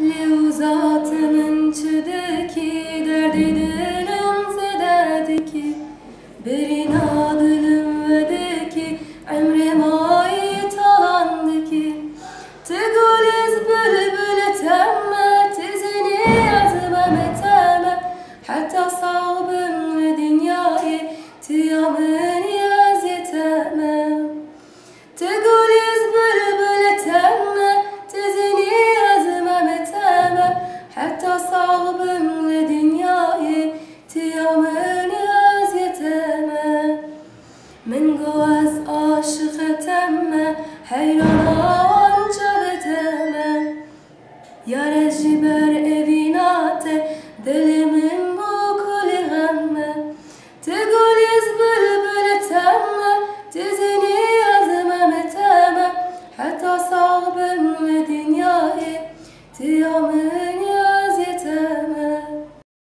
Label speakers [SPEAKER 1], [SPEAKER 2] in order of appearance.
[SPEAKER 1] Leuzatının çüdeki derdi dilim zederdeki Berin adılım vedeki emrim ait alandaki Teguliz bülbül temme tizini yazmam Hatta sağ bülbül tasavvümle dünyayı tiyamın öz yeteme. Min guvaz aşık etemme heyrana anca veteme Yare ciber evinate delimi